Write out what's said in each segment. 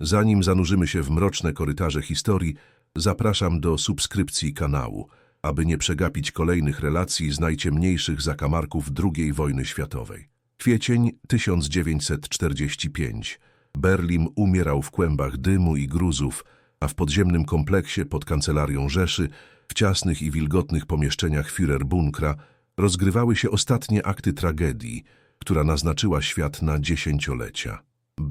Zanim zanurzymy się w mroczne korytarze historii, zapraszam do subskrypcji kanału. Aby nie przegapić kolejnych relacji z najciemniejszych zakamarków II wojny światowej. Kwiecień 1945. Berlin umierał w kłębach dymu i gruzów, a w podziemnym kompleksie pod kancelarią Rzeszy, w ciasnych i wilgotnych pomieszczeniach Führerbunkra, rozgrywały się ostatnie akty tragedii, która naznaczyła świat na dziesięciolecia.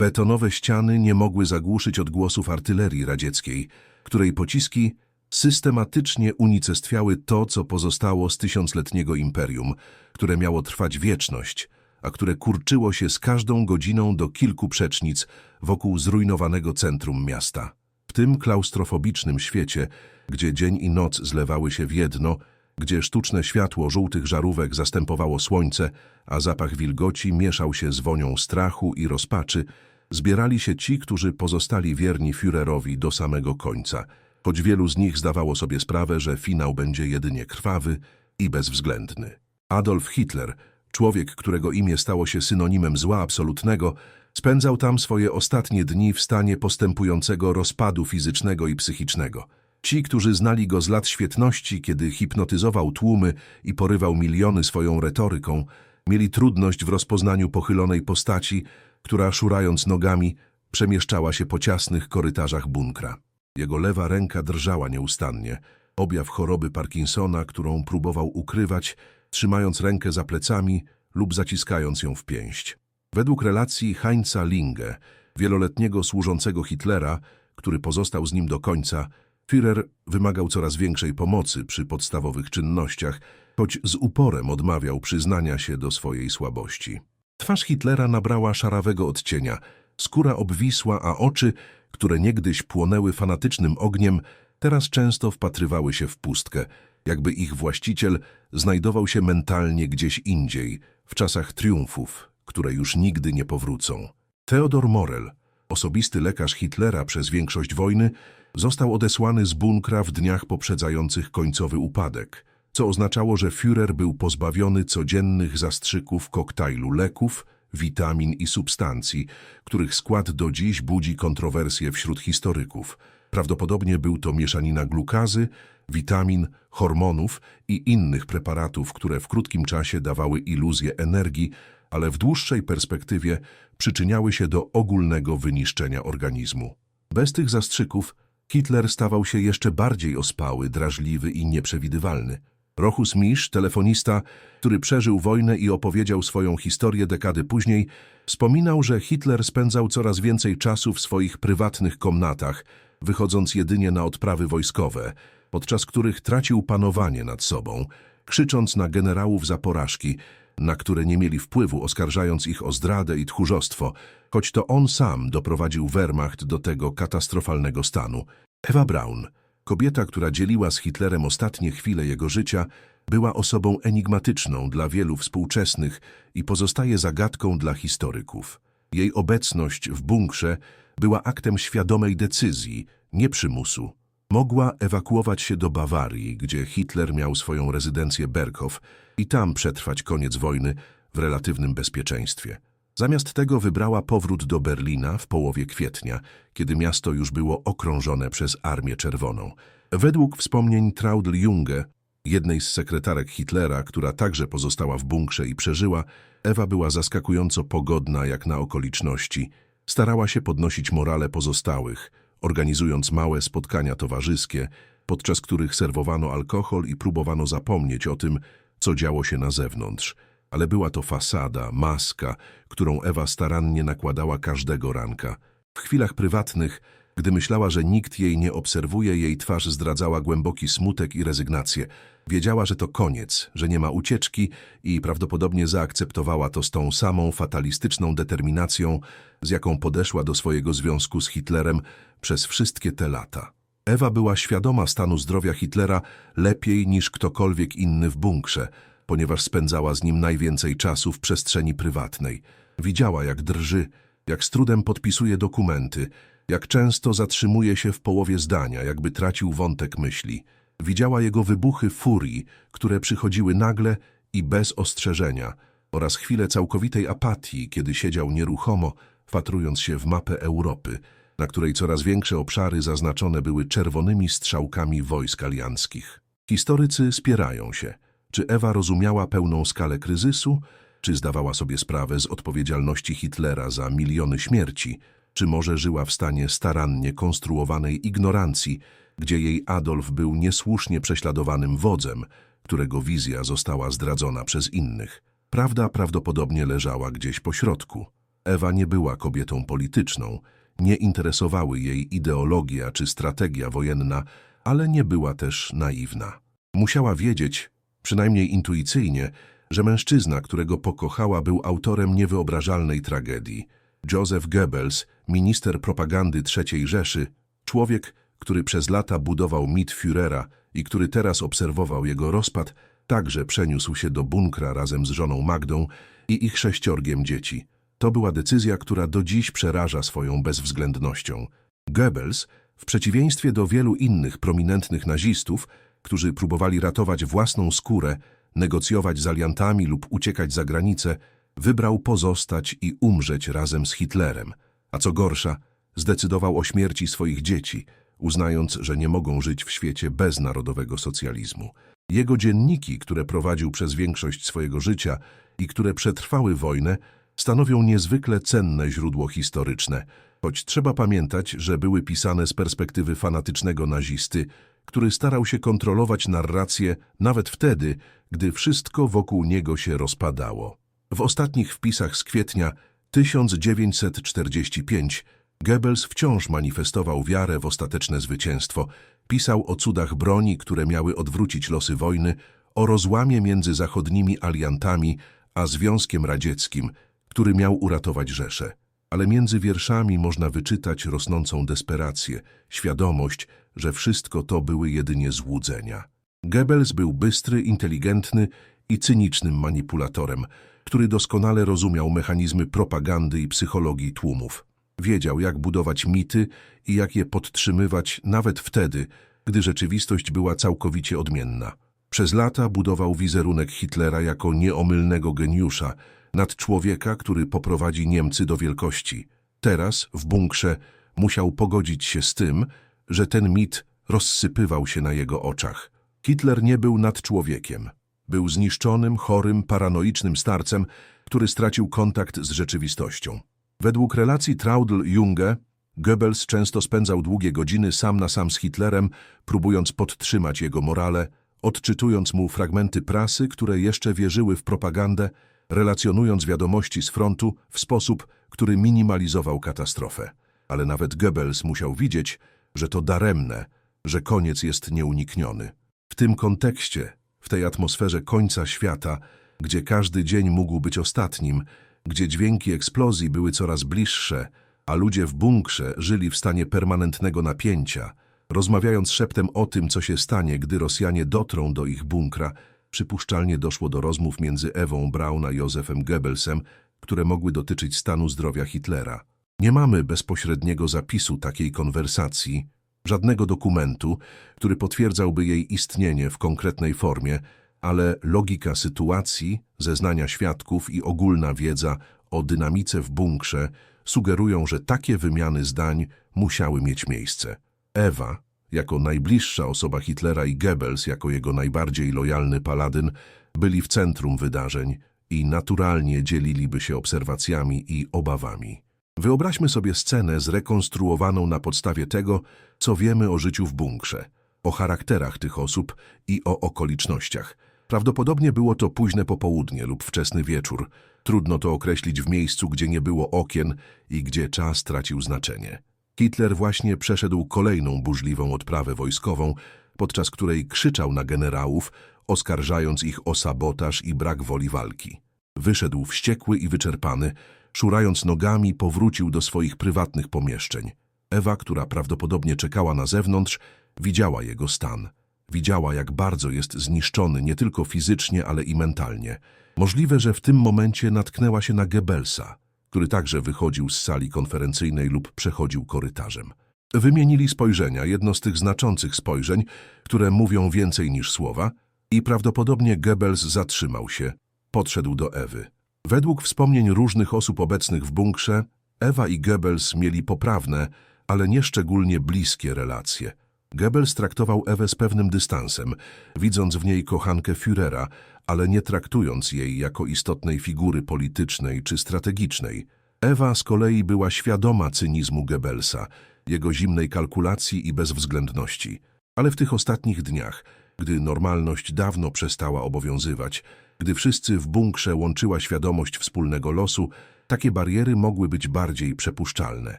Betonowe ściany nie mogły zagłuszyć odgłosów artylerii radzieckiej, której pociski systematycznie unicestwiały to, co pozostało z tysiącletniego imperium, które miało trwać wieczność, a które kurczyło się z każdą godziną do kilku przecznic wokół zrujnowanego centrum miasta. W tym klaustrofobicznym świecie, gdzie dzień i noc zlewały się w jedno, gdzie sztuczne światło żółtych żarówek zastępowało słońce, a zapach wilgoci mieszał się z wonią strachu i rozpaczy, zbierali się ci, którzy pozostali wierni Führerowi do samego końca, choć wielu z nich zdawało sobie sprawę, że finał będzie jedynie krwawy i bezwzględny. Adolf Hitler, człowiek, którego imię stało się synonimem zła absolutnego, spędzał tam swoje ostatnie dni w stanie postępującego rozpadu fizycznego i psychicznego. Ci, którzy znali go z lat świetności, kiedy hipnotyzował tłumy i porywał miliony swoją retoryką, mieli trudność w rozpoznaniu pochylonej postaci, która szurając nogami przemieszczała się po ciasnych korytarzach bunkra. Jego lewa ręka drżała nieustannie, objaw choroby Parkinsona, którą próbował ukrywać, trzymając rękę za plecami lub zaciskając ją w pięść. Według relacji Heinza Linge, wieloletniego służącego Hitlera, który pozostał z nim do końca, Führer wymagał coraz większej pomocy przy podstawowych czynnościach, choć z uporem odmawiał przyznania się do swojej słabości. Twarz Hitlera nabrała szarawego odcienia, skóra obwisła, a oczy, które niegdyś płonęły fanatycznym ogniem, teraz często wpatrywały się w pustkę, jakby ich właściciel znajdował się mentalnie gdzieś indziej, w czasach triumfów, które już nigdy nie powrócą. Theodor Morel, osobisty lekarz Hitlera przez większość wojny, został odesłany z bunkra w dniach poprzedzających końcowy upadek, co oznaczało, że Führer był pozbawiony codziennych zastrzyków koktajlu leków, witamin i substancji, których skład do dziś budzi kontrowersje wśród historyków. Prawdopodobnie był to mieszanina glukazy, witamin, hormonów i innych preparatów, które w krótkim czasie dawały iluzję energii, ale w dłuższej perspektywie przyczyniały się do ogólnego wyniszczenia organizmu. Bez tych zastrzyków Hitler stawał się jeszcze bardziej ospały, drażliwy i nieprzewidywalny. Rochus Misz, telefonista, który przeżył wojnę i opowiedział swoją historię dekady później, wspominał, że Hitler spędzał coraz więcej czasu w swoich prywatnych komnatach, wychodząc jedynie na odprawy wojskowe, podczas których tracił panowanie nad sobą, krzycząc na generałów za porażki, na które nie mieli wpływu, oskarżając ich o zdradę i tchórzostwo, choć to on sam doprowadził Wehrmacht do tego katastrofalnego stanu. Ewa Braun, kobieta, która dzieliła z Hitlerem ostatnie chwile jego życia, była osobą enigmatyczną dla wielu współczesnych i pozostaje zagadką dla historyków. Jej obecność w bunkrze była aktem świadomej decyzji, nie przymusu. Mogła ewakuować się do Bawarii, gdzie Hitler miał swoją rezydencję Berghof i tam przetrwać koniec wojny w relatywnym bezpieczeństwie. Zamiast tego wybrała powrót do Berlina w połowie kwietnia, kiedy miasto już było okrążone przez Armię Czerwoną. Według wspomnień Traudl Junge, jednej z sekretarek Hitlera, która także pozostała w bunkrze i przeżyła, Ewa była zaskakująco pogodna jak na okoliczności. Starała się podnosić morale pozostałych, organizując małe spotkania towarzyskie, podczas których serwowano alkohol i próbowano zapomnieć o tym, co działo się na zewnątrz. Ale była to fasada, maska, którą Ewa starannie nakładała każdego ranka. W chwilach prywatnych, gdy myślała, że nikt jej nie obserwuje, jej twarz zdradzała głęboki smutek i rezygnację. Wiedziała, że to koniec, że nie ma ucieczki i prawdopodobnie zaakceptowała to z tą samą fatalistyczną determinacją, z jaką podeszła do swojego związku z Hitlerem przez wszystkie te lata. Ewa była świadoma stanu zdrowia Hitlera lepiej niż ktokolwiek inny w bunkrze, ponieważ spędzała z nim najwięcej czasu w przestrzeni prywatnej. Widziała, jak drży, jak z trudem podpisuje dokumenty, jak często zatrzymuje się w połowie zdania, jakby tracił wątek myśli. Widziała jego wybuchy furii, które przychodziły nagle i bez ostrzeżenia, oraz chwilę całkowitej apatii, kiedy siedział nieruchomo, wpatrując się w mapę Europy, na której coraz większe obszary zaznaczone były czerwonymi strzałkami wojsk alianckich. Historycy spierają się, czy Ewa rozumiała pełną skalę kryzysu, czy zdawała sobie sprawę z odpowiedzialności Hitlera za miliony śmierci, czy może żyła w stanie starannie konstruowanej ignorancji, gdzie jej Adolf był niesłusznie prześladowanym wodzem, którego wizja została zdradzona przez innych. Prawda prawdopodobnie leżała gdzieś po środku. Ewa nie była kobietą polityczną, nie interesowały jej ideologia czy strategia wojenna, ale nie była też naiwna. Musiała wiedzieć, przynajmniej intuicyjnie, że mężczyzna, którego pokochała, był autorem niewyobrażalnej tragedii. Joseph Goebbels, minister propagandy III Rzeszy, człowiek, który przez lata budował mit Führera i który teraz obserwował jego rozpad, także przeniósł się do bunkra razem z żoną Magdą i ich sześciorgiem dzieci. To była decyzja, która do dziś przeraża swoją bezwzględnością. Goebbels, w przeciwieństwie do wielu innych prominentnych nazistów, którzy próbowali ratować własną skórę, negocjować z aliantami lub uciekać za granicę, wybrał pozostać i umrzeć razem z Hitlerem, a co gorsza, zdecydował o śmierci swoich dzieci, uznając, że nie mogą żyć w świecie bez narodowego socjalizmu. Jego dzienniki, które prowadził przez większość swojego życia i które przetrwały wojnę, stanowią niezwykle cenne źródło historyczne, choć trzeba pamiętać, że były pisane z perspektywy fanatycznego nazisty, który starał się kontrolować narrację nawet wtedy, gdy wszystko wokół niego się rozpadało. W ostatnich wpisach z kwietnia 1945 Goebbels wciąż manifestował wiarę w ostateczne zwycięstwo, pisał o cudach broni, które miały odwrócić losy wojny, o rozłamie między zachodnimi aliantami a Związkiem Radzieckim, który miał uratować Rzeszę. Ale między wierszami można wyczytać rosnącą desperację, świadomość, że wszystko to były jedynie złudzenia. Goebbels był bystry, inteligentny i cynicznym manipulatorem, który doskonale rozumiał mechanizmy propagandy i psychologii tłumów. Wiedział, jak budować mity i jak je podtrzymywać nawet wtedy, gdy rzeczywistość była całkowicie odmienna. Przez lata budował wizerunek Hitlera jako nieomylnego geniusza, nad człowieka, który poprowadzi Niemcy do wielkości. Teraz, w bunkrze, musiał pogodzić się z tym, że ten mit rozsypywał się na jego oczach. Hitler nie był nad człowiekiem. Był zniszczonym, chorym, paranoicznym starcem, który stracił kontakt z rzeczywistością. Według relacji Traudl-Junge, Goebbels często spędzał długie godziny sam na sam z Hitlerem, próbując podtrzymać jego morale, odczytując mu fragmenty prasy, które jeszcze wierzyły w propagandę, relacjonując wiadomości z frontu w sposób, który minimalizował katastrofę. Ale nawet Goebbels musiał widzieć, że to daremne, że koniec jest nieunikniony. W tym kontekście, w tej atmosferze końca świata, gdzie każdy dzień mógł być ostatnim, gdzie dźwięki eksplozji były coraz bliższe, a ludzie w bunkrze żyli w stanie permanentnego napięcia, rozmawiając szeptem o tym, co się stanie, gdy Rosjanie dotrą do ich bunkra, przypuszczalnie doszło do rozmów między Ewą Braun a Józefem Goebbelsem, które mogły dotyczyć stanu zdrowia Hitlera. Nie mamy bezpośredniego zapisu takiej konwersacji, żadnego dokumentu, który potwierdzałby jej istnienie w konkretnej formie, ale logika sytuacji, zeznania świadków i ogólna wiedza o dynamice w bunkrze sugerują, że takie wymiany zdań musiały mieć miejsce. Ewa, jako najbliższa osoba Hitlera i Goebbels jako jego najbardziej lojalny paladyn, byli w centrum wydarzeń i naturalnie dzieliliby się obserwacjami i obawami. Wyobraźmy sobie scenę zrekonstruowaną na podstawie tego, co wiemy o życiu w bunkrze, o charakterach tych osób i o okolicznościach. Prawdopodobnie było to późne popołudnie lub wczesny wieczór. Trudno to określić w miejscu, gdzie nie było okien i gdzie czas tracił znaczenie. Hitler właśnie przeszedł kolejną burzliwą odprawę wojskową, podczas której krzyczał na generałów, oskarżając ich o sabotaż i brak woli walki. Wyszedł wściekły i wyczerpany, szurając nogami, powrócił do swoich prywatnych pomieszczeń. Ewa, która prawdopodobnie czekała na zewnątrz, widziała jego stan. Widziała, jak bardzo jest zniszczony nie tylko fizycznie, ale i mentalnie. Możliwe, że w tym momencie natknęła się na Goebbelsa, który także wychodził z sali konferencyjnej lub przechodził korytarzem. Wymienili spojrzenia, jedno z tych znaczących spojrzeń, które mówią więcej niż słowa, i prawdopodobnie Goebbels zatrzymał się, podszedł do Ewy. Według wspomnień różnych osób obecnych w bunkrze, Ewa i Goebbels mieli poprawne, ale nie szczególnie bliskie relacje. Goebbels traktował Ewę z pewnym dystansem, widząc w niej kochankę Führera, ale nie traktując jej jako istotnej figury politycznej czy strategicznej. Ewa z kolei była świadoma cynizmu Goebbelsa, jego zimnej kalkulacji i bezwzględności. Ale w tych ostatnich dniach, gdy normalność dawno przestała obowiązywać, gdy wszyscy w bunkrze łączyła świadomość wspólnego losu, takie bariery mogły być bardziej przepuszczalne.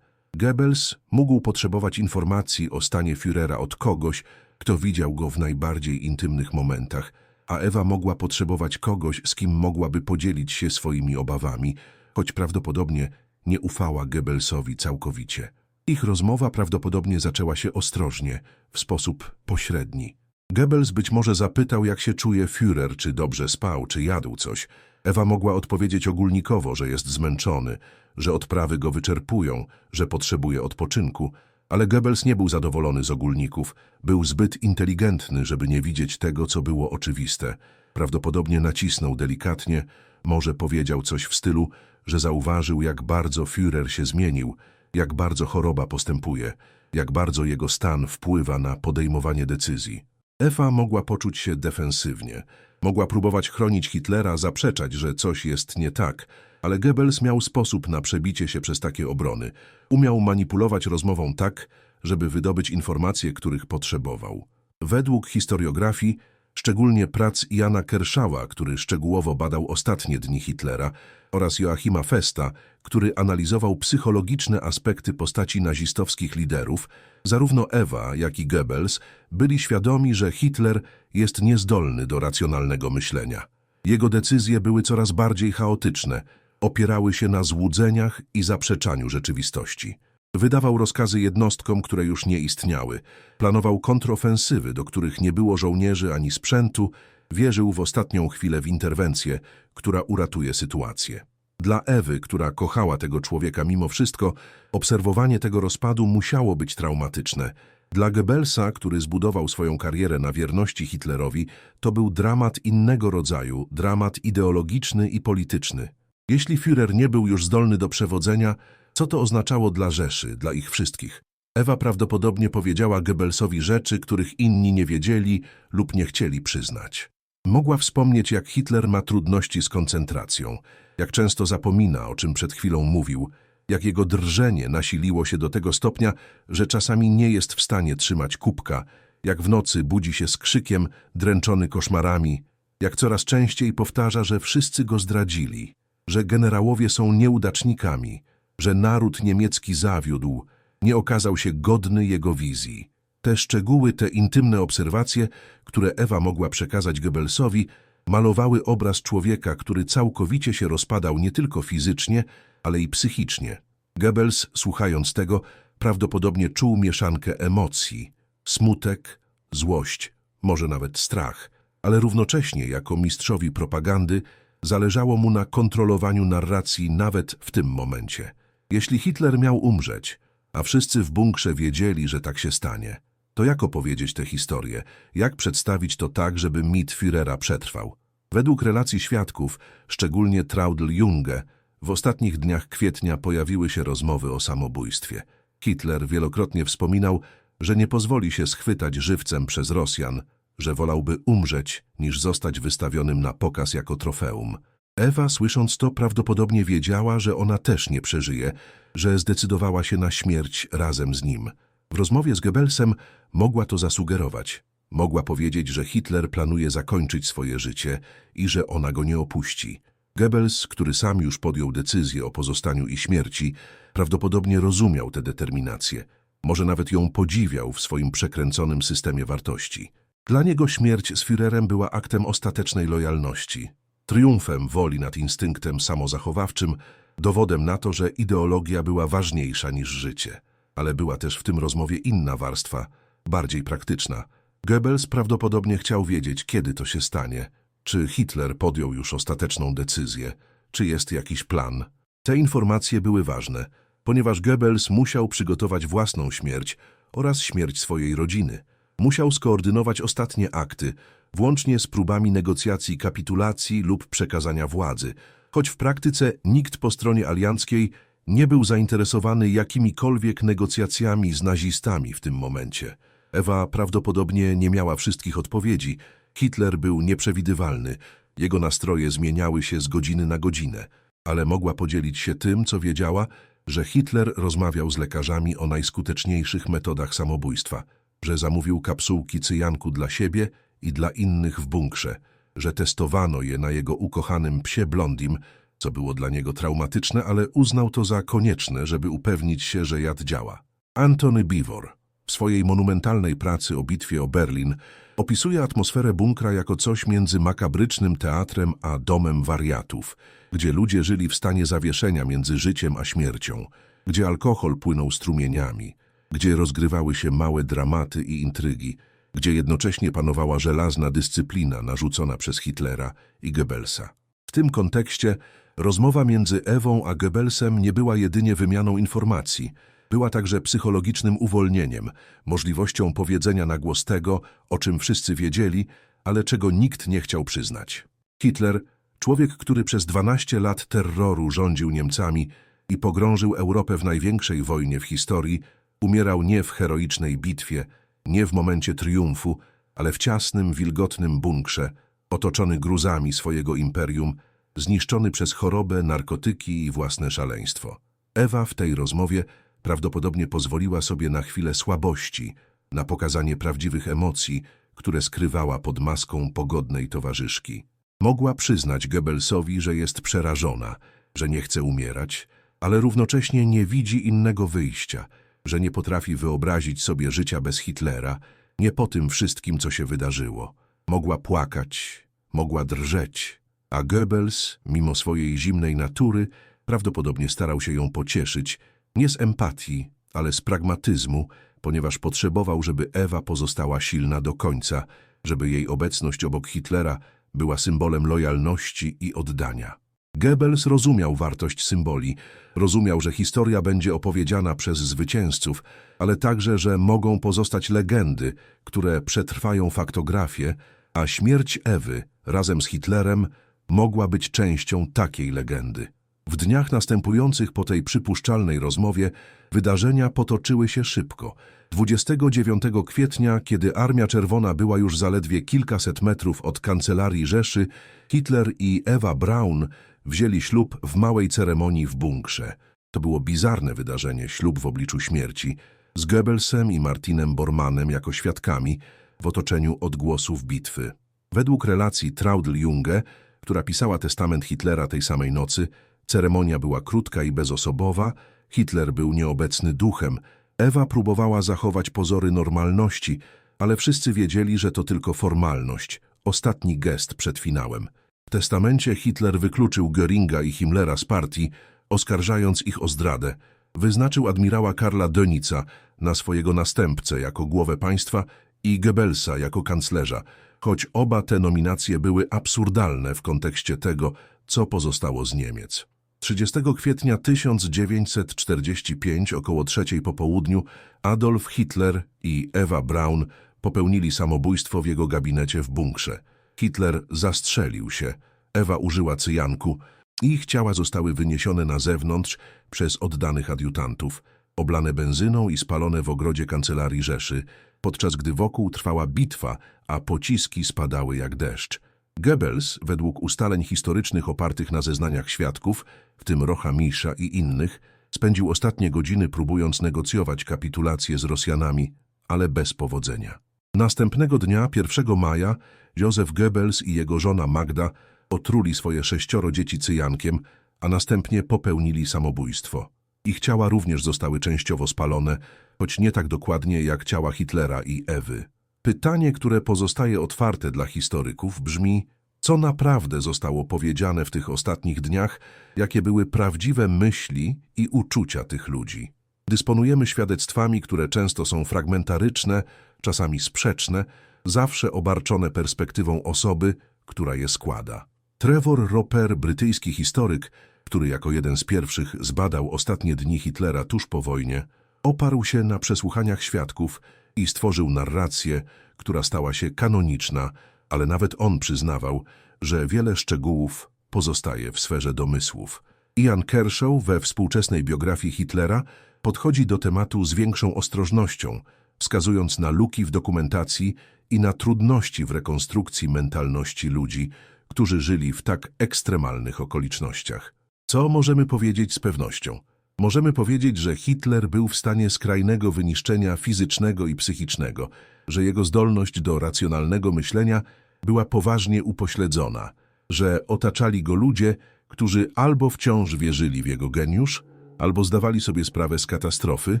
Goebbels mógł potrzebować informacji o stanie Führera od kogoś, kto widział go w najbardziej intymnych momentach, a Ewa mogła potrzebować kogoś, z kim mogłaby podzielić się swoimi obawami, choć prawdopodobnie nie ufała Goebbelsowi całkowicie. Ich rozmowa prawdopodobnie zaczęła się ostrożnie, w sposób pośredni. Goebbels być może zapytał, jak się czuje Führer, czy dobrze spał, czy jadł coś. Ewa mogła odpowiedzieć ogólnikowo, że jest zmęczony, że odprawy go wyczerpują, że potrzebuje odpoczynku, ale Goebbels nie był zadowolony z ogólników, był zbyt inteligentny, żeby nie widzieć tego, co było oczywiste. Prawdopodobnie nacisnął delikatnie, może powiedział coś w stylu, że zauważył, jak bardzo Führer się zmienił, jak bardzo choroba postępuje, jak bardzo jego stan wpływa na podejmowanie decyzji. Ewa mogła poczuć się defensywnie. Mogła próbować chronić Hitlera, zaprzeczać, że coś jest nie tak, ale Goebbels miał sposób na przebicie się przez takie obrony. Umiał manipulować rozmową tak, żeby wydobyć informacje, których potrzebował. Według historiografii, szczególnie prac Jana Kerszała, który szczegółowo badał ostatnie dni Hitlera, oraz Joachima Festa, który analizował psychologiczne aspekty postaci nazistowskich liderów, zarówno Ewa, jak i Goebbels byli świadomi, że Hitler jest niezdolny do racjonalnego myślenia. Jego decyzje były coraz bardziej chaotyczne, opierały się na złudzeniach i zaprzeczaniu rzeczywistości. Wydawał rozkazy jednostkom, które już nie istniały, planował kontrofensywy, do których nie było żołnierzy ani sprzętu, wierzył w ostatnią chwilę w interwencję, która uratuje sytuację. Dla Ewy, która kochała tego człowieka mimo wszystko, obserwowanie tego rozpadu musiało być traumatyczne. Dla Goebbelsa, który zbudował swoją karierę na wierności Hitlerowi, to był dramat innego rodzaju, dramat ideologiczny i polityczny. Jeśli Führer nie był już zdolny do przewodzenia, co to oznaczało dla Rzeszy, dla ich wszystkich? Ewa prawdopodobnie powiedziała Goebbelsowi rzeczy, których inni nie wiedzieli lub nie chcieli przyznać. Mogła wspomnieć, jak Hitler ma trudności z koncentracją, jak często zapomina, o czym przed chwilą mówił, jak jego drżenie nasiliło się do tego stopnia, że czasami nie jest w stanie trzymać kubka, jak w nocy budzi się z krzykiem, dręczony koszmarami, jak coraz częściej powtarza, że wszyscy go zdradzili, że generałowie są nieudacznikami, że naród niemiecki zawiódł, nie okazał się godny jego wizji. Te szczegóły, te intymne obserwacje, które Ewa mogła przekazać Goebbelsowi, malowały obraz człowieka, który całkowicie się rozpadał nie tylko fizycznie, ale i psychicznie. Goebbels, słuchając tego, prawdopodobnie czuł mieszankę emocji, smutek, złość, może nawet strach, ale równocześnie, jako mistrzowi propagandy, zależało mu na kontrolowaniu narracji nawet w tym momencie. Jeśli Hitler miał umrzeć, a wszyscy w bunkrze wiedzieli, że tak się stanie, to jak opowiedzieć tę historię? Jak przedstawić to tak, żeby mit Führera przetrwał? Według relacji świadków, szczególnie Traudl Junge, w ostatnich dniach kwietnia pojawiły się rozmowy o samobójstwie. Hitler wielokrotnie wspominał, że nie pozwoli się schwytać żywcem przez Rosjan, że wolałby umrzeć, niż zostać wystawionym na pokaz jako trofeum. Ewa, słysząc to, prawdopodobnie wiedziała, że ona też nie przeżyje, że zdecydowała się na śmierć razem z nim. W rozmowie z Goebbelsem mogła to zasugerować. Mogła powiedzieć, że Hitler planuje zakończyć swoje życie i że ona go nie opuści. Goebbels, który sam już podjął decyzję o pozostaniu i śmierci, prawdopodobnie rozumiał tę determinację. Może nawet ją podziwiał w swoim przekręconym systemie wartości. Dla niego śmierć z Führerem była aktem ostatecznej lojalności, triumfem woli nad instynktem samozachowawczym, dowodem na to, że ideologia była ważniejsza niż życie. Ale była też w tym rozmowie inna warstwa, bardziej praktyczna. Goebbels prawdopodobnie chciał wiedzieć, kiedy to się stanie. Czy Hitler podjął już ostateczną decyzję? Czy jest jakiś plan? Te informacje były ważne, ponieważ Goebbels musiał przygotować własną śmierć oraz śmierć swojej rodziny. Musiał skoordynować ostatnie akty, włącznie z próbami negocjacji kapitulacji lub przekazania władzy, choć w praktyce nikt po stronie alianckiej Nie był zainteresowany jakimikolwiek negocjacjami z nazistami w tym momencie. Ewa prawdopodobnie nie miała wszystkich odpowiedzi. Hitler był nieprzewidywalny. Jego nastroje zmieniały się z godziny na godzinę, ale mogła podzielić się tym, co wiedziała, że Hitler rozmawiał z lekarzami o najskuteczniejszych metodach samobójstwa, że zamówił kapsułki cyjanku dla siebie i dla innych w bunkrze, że testowano je na jego ukochanym psie Blondim, co było dla niego traumatyczne, ale uznał to za konieczne, żeby upewnić się, że jad działa. Antony Beevor w swojej monumentalnej pracy o bitwie o Berlin opisuje atmosferę bunkra jako coś między makabrycznym teatrem a domem wariatów, gdzie ludzie żyli w stanie zawieszenia między życiem a śmiercią, gdzie alkohol płynął strumieniami, gdzie rozgrywały się małe dramaty i intrygi, gdzie jednocześnie panowała żelazna dyscyplina narzucona przez Hitlera i Goebbelsa. W tym kontekście rozmowa między Ewą a Goebbelsem nie była jedynie wymianą informacji, była także psychologicznym uwolnieniem, możliwością powiedzenia na głos tego, o czym wszyscy wiedzieli, ale czego nikt nie chciał przyznać. Hitler, człowiek, który przez 12 lat terroru rządził Niemcami i pogrążył Europę w największej wojnie w historii, umierał nie w heroicznej bitwie, nie w momencie triumfu, ale w ciasnym, wilgotnym bunkrze, otoczony gruzami swojego imperium, zniszczony przez chorobę, narkotyki i własne szaleństwo. Ewa w tej rozmowie prawdopodobnie pozwoliła sobie na chwilę słabości, na pokazanie prawdziwych emocji, które skrywała pod maską pogodnej towarzyszki. Mogła przyznać Goebbelsowi, że jest przerażona, że nie chce umierać, ale równocześnie nie widzi innego wyjścia, że nie potrafi wyobrazić sobie życia bez Hitlera, nie po tym wszystkim, co się wydarzyło. Mogła płakać, mogła drżeć, a Goebbels, mimo swojej zimnej natury, prawdopodobnie starał się ją pocieszyć, nie z empatii, ale z pragmatyzmu, ponieważ potrzebował, żeby Ewa pozostała silna do końca, żeby jej obecność obok Hitlera była symbolem lojalności i oddania. Goebbels rozumiał wartość symboli, rozumiał, że historia będzie opowiedziana przez zwycięzców, ale także, że mogą pozostać legendy, które przetrwają faktografię, a śmierć Ewy razem z Hitlerem mogła być częścią takiej legendy. W dniach następujących po tej przypuszczalnej rozmowie wydarzenia potoczyły się szybko. 29 kwietnia, kiedy Armia Czerwona była już zaledwie kilkaset metrów od kancelarii Rzeszy, Hitler i Ewa Braun wzięli ślub w małej ceremonii w bunkrze. To było bizarne wydarzenie, ślub w obliczu śmierci, z Goebbelsem i Martinem Bormanem jako świadkami w otoczeniu odgłosów bitwy. Według relacji Traudl Junge, która pisała testament Hitlera tej samej nocy, ceremonia była krótka i bezosobowa, Hitler był nieobecny duchem, Ewa próbowała zachować pozory normalności, ale wszyscy wiedzieli, że to tylko formalność, ostatni gest przed finałem. W testamencie Hitler wykluczył Göringa i Himmlera z partii, oskarżając ich o zdradę. Wyznaczył admirała Karla Dönica na swojego następcę jako głowę państwa i Goebbelsa jako kanclerza, choć oba te nominacje były absurdalne w kontekście tego, co pozostało z Niemiec. 30 kwietnia 1945 około trzeciej po południu Adolf Hitler i Ewa Braun popełnili samobójstwo w jego gabinecie w bunkrze. Hitler zastrzelił się, Ewa użyła cyjanku i ich ciała zostały wyniesione na zewnątrz przez oddanych adiutantów, oblane benzyną i spalone w ogrodzie kancelarii Rzeszy, podczas gdy wokół trwała bitwa, a pociski spadały jak deszcz. Goebbels, według ustaleń historycznych opartych na zeznaniach świadków, w tym Rocha Misza i innych, spędził ostatnie godziny próbując negocjować kapitulację z Rosjanami, ale bez powodzenia. Następnego dnia, 1 maja, Józef Goebbels i jego żona Magda otruli swoje sześcioro dzieci cyjankiem, a następnie popełnili samobójstwo. Ich ciała również zostały częściowo spalone, choć nie tak dokładnie jak ciała Hitlera i Ewy. Pytanie, które pozostaje otwarte dla historyków, brzmi, co naprawdę zostało powiedziane w tych ostatnich dniach, jakie były prawdziwe myśli i uczucia tych ludzi. Dysponujemy świadectwami, które często są fragmentaryczne, czasami sprzeczne, zawsze obarczone perspektywą osoby, która je składa. Trevor Roper, brytyjski historyk, który jako jeden z pierwszych zbadał ostatnie dni Hitlera tuż po wojnie, oparł się na przesłuchaniach świadków i stworzył narrację, która stała się kanoniczna, ale nawet on przyznawał, że wiele szczegółów pozostaje w sferze domysłów. Ian Kershaw we współczesnej biografii Hitlera podchodzi do tematu z większą ostrożnością, wskazując na luki w dokumentacji i na trudności w rekonstrukcji mentalności ludzi, którzy żyli w tak ekstremalnych okolicznościach. Co możemy powiedzieć z pewnością? Możemy powiedzieć, że Hitler był w stanie skrajnego wyniszczenia fizycznego i psychicznego, że jego zdolność do racjonalnego myślenia była poważnie upośledzona, że otaczali go ludzie, którzy albo wciąż wierzyli w jego geniusz, albo zdawali sobie sprawę z katastrofy,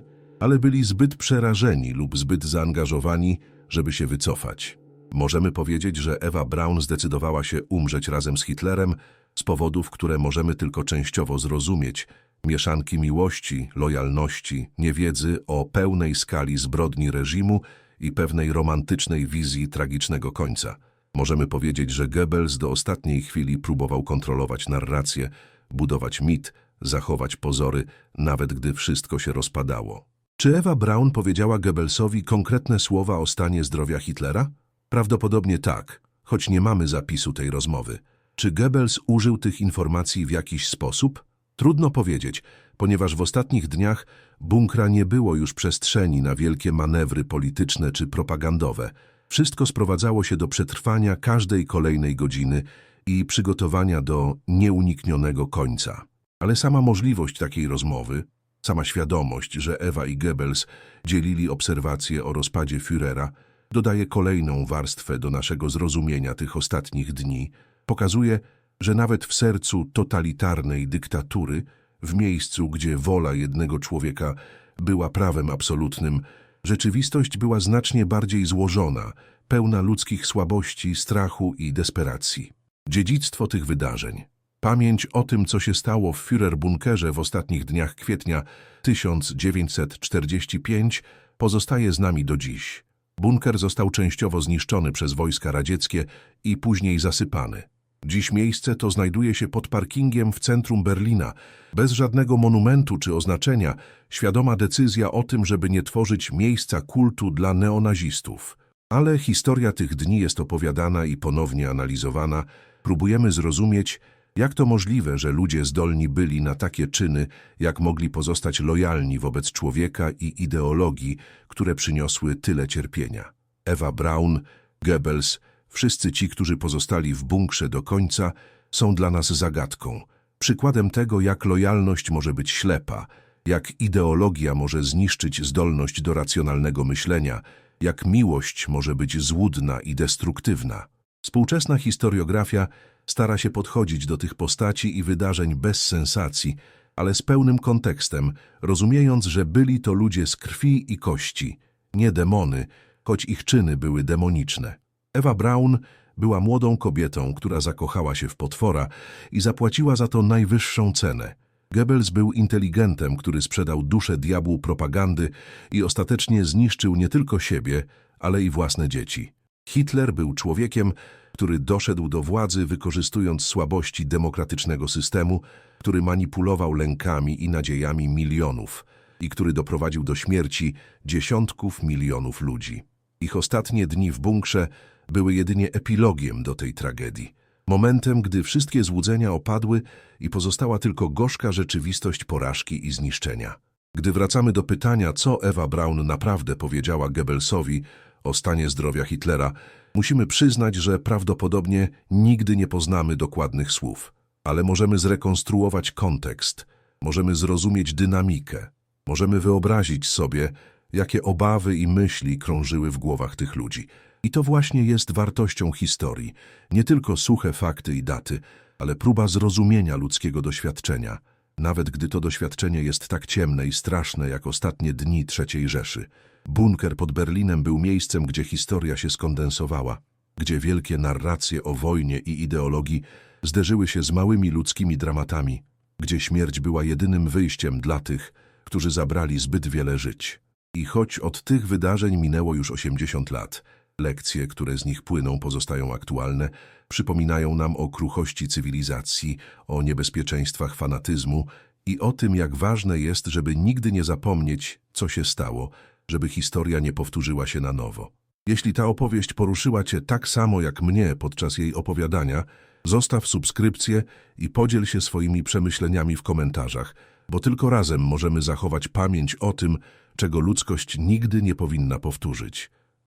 ale byli zbyt przerażeni lub zbyt zaangażowani, żeby się wycofać. Możemy powiedzieć, że Ewa Braun zdecydowała się umrzeć razem z Hitlerem z powodów, które możemy tylko częściowo zrozumieć, mieszanki miłości, lojalności, niewiedzy o pełnej skali zbrodni reżimu i pewnej romantycznej wizji tragicznego końca. Możemy powiedzieć, że Goebbels do ostatniej chwili próbował kontrolować narrację, budować mit, zachować pozory, nawet gdy wszystko się rozpadało. Czy Ewa Braun powiedziała Goebbelsowi konkretne słowa o stanie zdrowia Hitlera? Prawdopodobnie tak, choć nie mamy zapisu tej rozmowy. Czy Goebbels użył tych informacji w jakiś sposób? Trudno powiedzieć, ponieważ w ostatnich dniach bunkra nie było już przestrzeni na wielkie manewry polityczne czy propagandowe. Wszystko sprowadzało się do przetrwania każdej kolejnej godziny i przygotowania do nieuniknionego końca. Ale sama możliwość takiej rozmowy, sama świadomość, że Ewa i Goebbels dzielili obserwacje o rozpadzie Führera, dodaje kolejną warstwę do naszego zrozumienia tych ostatnich dni, pokazuje, że nawet w sercu totalitarnej dyktatury, w miejscu, gdzie wola jednego człowieka była prawem absolutnym, rzeczywistość była znacznie bardziej złożona, pełna ludzkich słabości, strachu i desperacji. Dziedzictwo tych wydarzeń, pamięć o tym, co się stało w Führerbunkerze w ostatnich dniach kwietnia 1945, pozostaje z nami do dziś. Bunker został częściowo zniszczony przez wojska radzieckie i później zasypany. Dziś miejsce to znajduje się pod parkingiem w centrum Berlina, bez żadnego monumentu czy oznaczenia, świadoma decyzja o tym, żeby nie tworzyć miejsca kultu dla neonazistów. Ale historia tych dni jest opowiadana i ponownie analizowana. Próbujemy zrozumieć, jak to możliwe, że ludzie zdolni byli na takie czyny, jak mogli pozostać lojalni wobec człowieka i ideologii, które przyniosły tyle cierpienia. Ewa Braun, Goebbels, wszyscy ci, którzy pozostali w bunkrze do końca, są dla nas zagadką. Przykładem tego, jak lojalność może być ślepa, jak ideologia może zniszczyć zdolność do racjonalnego myślenia, jak miłość może być złudna i destruktywna. Współczesna historiografia stara się podchodzić do tych postaci i wydarzeń bez sensacji, ale z pełnym kontekstem, rozumiejąc, że byli to ludzie z krwi i kości, nie demony, choć ich czyny były demoniczne. Ewa Braun była młodą kobietą, która zakochała się w potwora i zapłaciła za to najwyższą cenę. Goebbels był inteligentem, który sprzedał duszę diabłu propagandy i ostatecznie zniszczył nie tylko siebie, ale i własne dzieci. Hitler był człowiekiem, który doszedł do władzy wykorzystując słabości demokratycznego systemu, który manipulował lękami i nadziejami milionów i który doprowadził do śmierci dziesiątków milionów ludzi. Ich ostatnie dni w bunkrze były jedynie epilogiem do tej tragedii. Momentem, gdy wszystkie złudzenia opadły i pozostała tylko gorzka rzeczywistość porażki i zniszczenia. Gdy wracamy do pytania, co Ewa Braun naprawdę powiedziała Goebbelsowi o stanie zdrowia Hitlera, musimy przyznać, że prawdopodobnie nigdy nie poznamy dokładnych słów. Ale możemy zrekonstruować kontekst, możemy zrozumieć dynamikę, możemy wyobrazić sobie, jakie obawy i myśli krążyły w głowach tych ludzi. I to właśnie jest wartością historii. Nie tylko suche fakty i daty, ale próba zrozumienia ludzkiego doświadczenia, nawet gdy to doświadczenie jest tak ciemne i straszne jak ostatnie dni III Rzeszy. Bunker pod Berlinem był miejscem, gdzie historia się skondensowała, gdzie wielkie narracje o wojnie i ideologii zderzyły się z małymi ludzkimi dramatami, gdzie śmierć była jedynym wyjściem dla tych, którzy zabrali zbyt wiele żyć. I choć od tych wydarzeń minęło już 80 lat, lekcje, które z nich płyną, pozostają aktualne, przypominają nam o kruchości cywilizacji, o niebezpieczeństwach fanatyzmu i o tym, jak ważne jest, żeby nigdy nie zapomnieć, co się stało, żeby historia nie powtórzyła się na nowo. Jeśli ta opowieść poruszyła Cię tak samo jak mnie podczas jej opowiadania, Zostaw subskrypcję i podziel się swoimi przemyśleniami w komentarzach, bo tylko razem możemy zachować pamięć o tym, czego ludzkość nigdy nie powinna powtórzyć.